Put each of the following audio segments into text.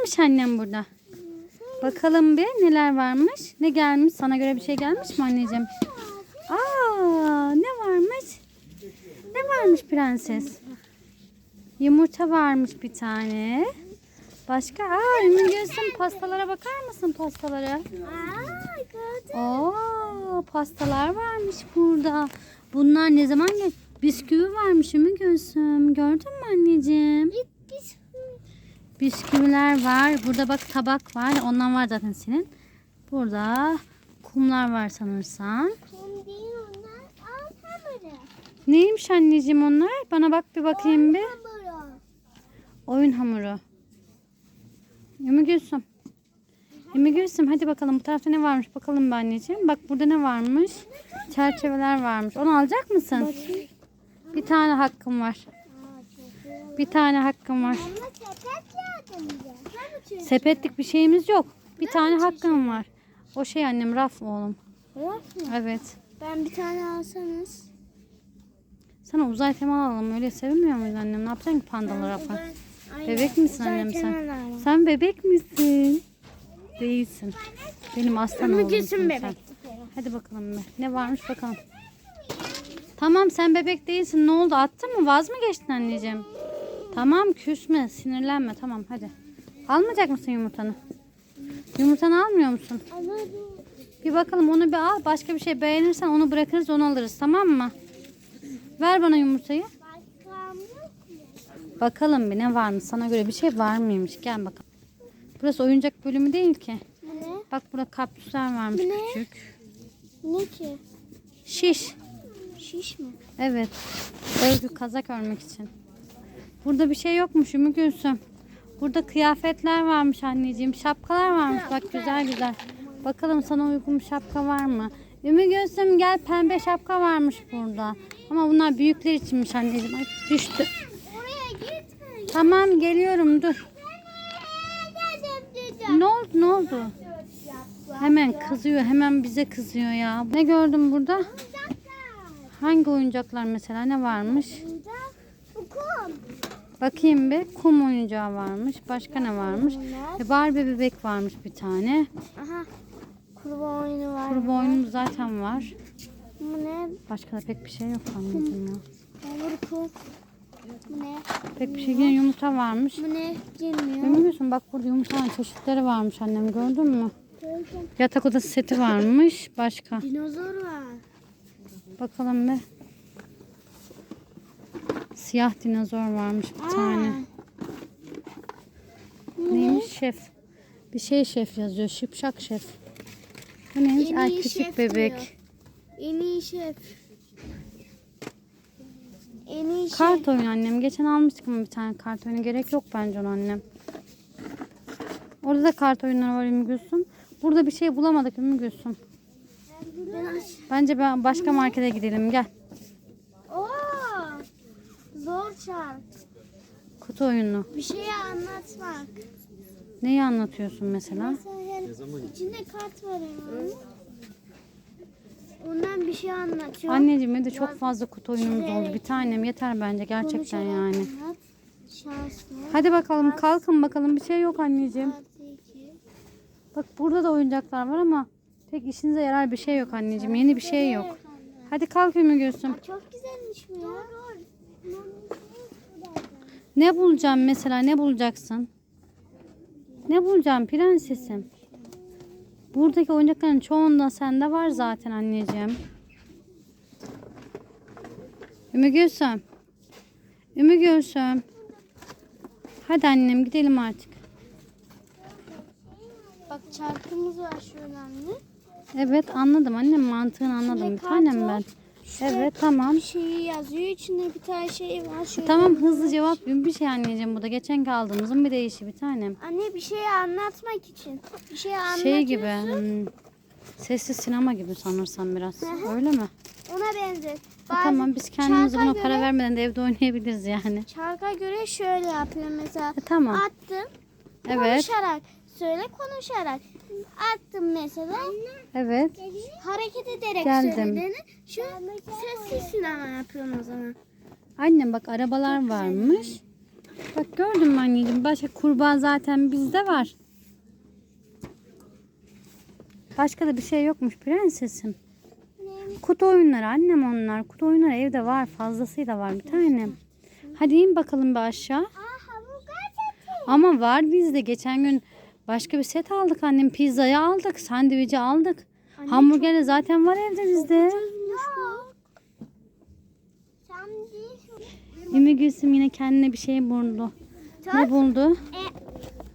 varmış annem burada? Bakalım bir neler varmış. Ne gelmiş? Sana göre bir şey gelmiş mi anneciğim? Aa, ne varmış? Ne varmış prenses? Yumurta varmış bir tane. Başka? Aa, Ümmü Gülsüm pastalara bakar mısın pastalara? Oo, pastalar varmış burada. Bunlar ne zaman gel? Bisküvi varmış Ümmü Gülsüm. Gördün mü anneciğim? Biz Bisküviler var. Burada bak tabak var. Ondan var zaten senin. Burada kumlar var sanırsam. kendi onlar al hamuru. Neymiş anneciğim onlar? Bana bak bir bakayım bir. Hamuru. Oyun hamuru. Ümmü Gülsüm. Ümmü Gülsüm hadi bakalım bu tarafta ne varmış bakalım bir anneciğim. Bak burada ne varmış? Çerçeveler varmış. Onu alacak mısın? Bir tane hakkım var. Bir tane hakkım var. Ama sepet Sepetlik bir şeyimiz yok. Bir tane hakkım var. O şey annem raf oğlum. Raf mı? Evet. Ben bir tane alsanız. Sana uzay tema alalım. Öyle sevinmiyor muyuz annem? Ne yapacaksın ki pandalara falan? Bebek misin annem sen? Sen bebek misin? Değilsin. Benim aslan Gülsün sen. bebek. Hadi bakalım be. Ne varmış bakalım. Tamam sen bebek değilsin. Ne oldu? Attın mı? Vaz mı geçtin anneciğim? Tamam küsme. Sinirlenme. Tamam hadi. Almayacak mısın yumurtanı? Yumurtanı almıyor musun? Bir bakalım onu bir al. Başka bir şey beğenirsen onu bırakırız onu alırız. Tamam mı? Ver bana yumurtayı. Bakalım bir ne varmış. Sana göre bir şey var mıymış? Gel bakalım. Burası oyuncak bölümü değil ki. Ne? Bak burada kaktüsler varmış ne? küçük. Ne ki? Şiş. Şiş mi? Evet. Örgü kazak örmek için. Burada bir şey yokmuş Ümmü Gülsüm. Burada kıyafetler varmış anneciğim. Şapkalar varmış. Bak güzel güzel. Bakalım sana uygun bir şapka var mı? Ümmü Gülsüm gel pembe şapka varmış burada. Ama bunlar büyükler içinmiş anneciğim. Ay düştü. Tamam geliyorum dur. Ne oldu ne oldu? Hemen kızıyor. Hemen bize kızıyor ya. Ne gördüm burada? Hangi oyuncaklar mesela ne varmış? Bakayım bir. Kum oyuncağı varmış. Başka ne varmış? E, Barbie bebek varmış bir tane. Aha. Kurbağa oyunu var. Kurbağa oyunu zaten var. Bu ne? Başka da pek bir şey yok anneciğim ya. Yavru. Bu ne? Pek bir şey yine yumurta varmış. Bu ne? Bilmiyorum. Emin misin? Bak burada yumurtanın çeşitleri varmış annem gördün mü? Gördüm. Yatak odası seti varmış. Başka. Dinozor var. Bakalım bir. Siyah dinozor varmış bir tane. Neymiş şef? Bir şey şef yazıyor. Şipşak şef. Bu neymiş? En Ay küçük bebek. diyor. En iyi şef. En iyi şef. Kart oyunu annem. Geçen almıştık ama bir tane kart oyunu. Gerek yok bence ona annem. Orada da kart oyunları var Ümmü Gülsüm. Burada bir şey bulamadık Ümmü Gülsüm. Ben aç. Bence ben başka markete gidelim. Gel. Oo! Çark. Kutu oyunu. Bir şeyi anlatmak. Neyi anlatıyorsun mesela? Mesela yani içinde kart var yani. Ondan bir şey anlatıyor. Anneciğim evde çok fazla kutu oyunumuz oldu. Bir tanem yeter bence gerçekten yani. anlat. Şanslı. Hadi bakalım kalkın bakalım bir şey yok anneciğim. Bak burada da oyuncaklar var ama pek işinize yarar bir şey yok anneciğim. Yeni bir şey yok. Hadi kalk Ümmü Gülsüm. Çok güzelmiş bu ya. Ne bulacağım mesela ne bulacaksın? Ne bulacağım prensesim? Buradaki oyuncakların çoğunda sende var zaten anneciğim. Ümmü Gülsüm. Ümmü Gülsüm. Hadi annem gidelim artık. Bak çarkımız var şöyle anne. Evet anladım annem mantığını anladım bir tanem ben. Evet tamam. Bir şeyi yazıyor içinde bir tane şey var. Şöyle. Tamam hızlı cevap bir şey anneciğim bu da geçen kaldığımızın bir değişi bir tanem. Anne bir şeyi anlatmak için. Bir şeyi anlatıyorsun. Şey gibi hmm, sessiz sinema gibi sanırsam biraz öyle mi? Ona benzer. Ha, Bazı tamam biz kendimize çarka buna göre- para vermeden de evde oynayabiliriz yani. Çarka göre şöyle yapıyor mesela. E, tamam. Attım. Evet. Konuşarak. Söyle konuşarak. Attım mesela. Evet. Hareket ederek Geldim. söylediğini. Şu sessiz sinema yapıyorum o zaman. Annem bak arabalar varmış. Bak gördün mü anneciğim? Başka kurbağa zaten bizde var. Başka da bir şey yokmuş prensesim. Kutu oyunları annem onlar. Kutu oyunları evde var. Fazlasıyla var bir tane. Hadi in bakalım bir aşağı. Hamburger seti. Ama var bizde. Geçen gün başka bir set aldık annem. Pizzayı aldık. Sandviçi aldık. Hamburger de zaten var evde bizde. Ümmü Gülsüm yine kendine bir şey buldu. Ne buldu? E,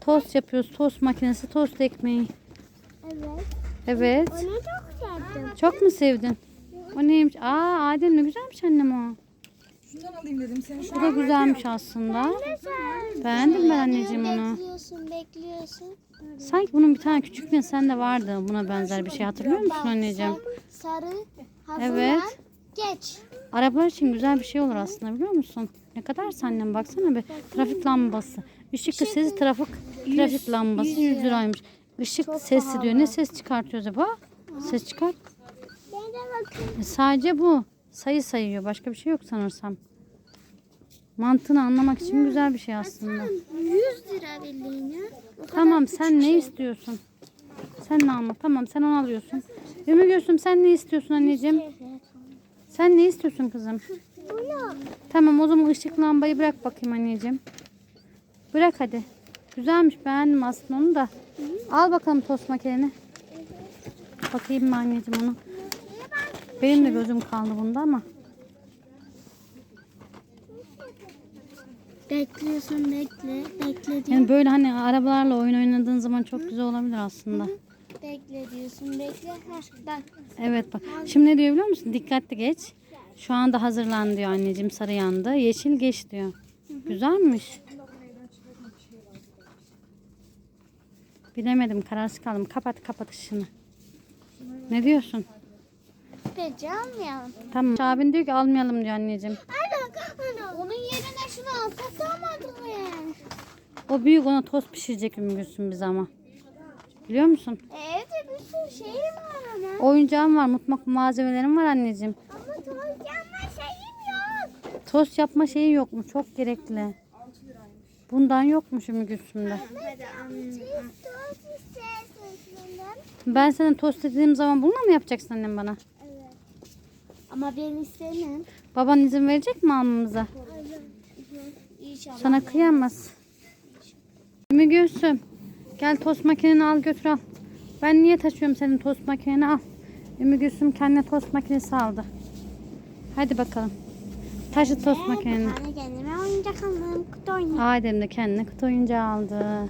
Tost yapıyoruz. Tost makinesi, tost ekmeği. evet. Evet. Onu çok sevdim. Çok mu sevdin? O neymiş? Aa Adem ne güzelmiş annem o. Şundan alayım dedim. Sen şu Bu da güzelmiş aslında. Beğendim ben anneciğim onu. Bekliyorsun, bekliyorsun. Sanki bunun bir tane küçükken sende vardı buna benzer bir şey hatırlıyor musun anneciğim? Sarı, hazırlan. Evet. Geç. Arabalar için güzel bir şey olur aslında biliyor musun? Ne kadar annem baksana be. Trafik lambası. Işık sesi trafik trafik lambası 100 liraymış. Işık sesi diyor. Ne ses çıkartıyor acaba? Ses çıkar. Ben de bakayım. E, sadece bu. Sayı sayıyor. Başka bir şey yok sanırsam. Mantığını anlamak için güzel bir şey aslında. 100 lira bildiğin ya. O kadar Tamam küçük sen ne şey. istiyorsun? Sen ne almak? Tamam sen onu alıyorsun. Ümmü Gülsüm sen ne istiyorsun anneciğim? Sen ne istiyorsun kızım? Bunu. Tamam o zaman ışık lambayı bırak bakayım anneciğim. Bırak hadi. Güzelmiş beğendim aslında onu da. Al bakalım tost makineni. Bakayım mı anneciğim onu? Benim de gözüm kaldı bunda ama. Bekliyorsun bekle. Bekle diyor. Yani böyle hani arabalarla oyun oynadığın zaman çok güzel olabilir aslında. Bekle diyorsun bekle. Heh, bak. Evet bak. Şimdi ne diyor biliyor musun? Dikkatli geç. Şu anda hazırlan diyor anneciğim sarı yandı. Yeşil geç diyor. Güzelmiş. Bilemedim kararsız kaldım. Kapat kapat ışığını. Ne diyorsun? Peki almayalım. Tamam. Abin diyor ki almayalım diyor anneciğim. Ana. Onun yerine şunu alsak olmadı mı yani? O büyük ona tost pişirecek Ümmü bize ama. Biliyor musun? Evde bir sürü şey var ama. Oyuncağım var, mutfak malzemelerim var anneciğim. Ama toyacağıma şeyim yok. Tost yapma şeyi yok mu? Çok gerekli. Bundan yokmuş Ümmü Gülsüm'de. Tost. Ben sana tost dediğim zaman bununla mı yapacaksın annem bana? Ama ben istemem. Baban izin verecek mi almamıza? İnşallah. Sana kıyamaz. Ümmü Gülsüm. Gel tost makineni al götür al. Ben niye taşıyorum senin tost makineni al. Ümmü Gülsüm kendine tost makinesi aldı. Hadi bakalım. Taşı tost makineni. Ben kendime oyuncak aldım. Kutu oyunu. Adem de kendine kutu oyuncağı aldı.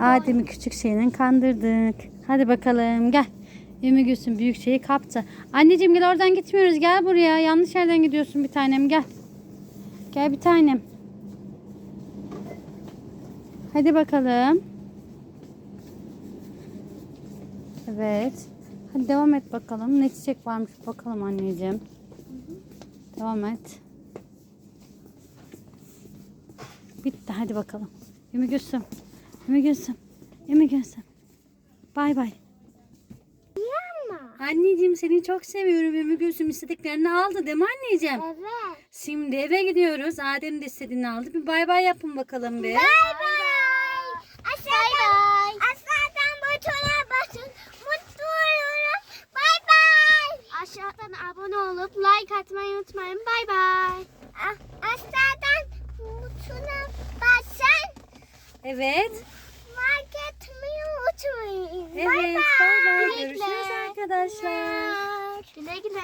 Adem'i küçük şeyle kandırdık. Hadi bakalım gel. Ümmü Gülsüm büyük şeyi kaptı. Anneciğim gel oradan gitmiyoruz. Gel buraya. Yanlış yerden gidiyorsun bir tanem gel. Gel bir tanem. Hadi bakalım. Evet. Hadi devam et bakalım. Ne çiçek varmış bakalım anneciğim. Devam et. Bitti hadi bakalım. Ümmü Gülsüm. Ümmü Gülsüm. Ümmü Gülsüm. Bay bay. Anneciğim seni çok seviyorum. Ümmü Gülsüm istediklerini aldı değil mi anneciğim? Evet. Şimdi eve gidiyoruz. Adem de istediğini aldı. Bir bay bay yapın bakalım bir. Bay bay. Aşağıdan, aşağıdan butona basın. Mutlu olun. Bay bay. Aşağıdan abone olup like atmayı unutmayın. Bay bay. Aşağıdan butona basın. Evet. Like etmeyi unutmayın. Evet. Bay bay. Görüşürüz arkadaşlar. Güle güle.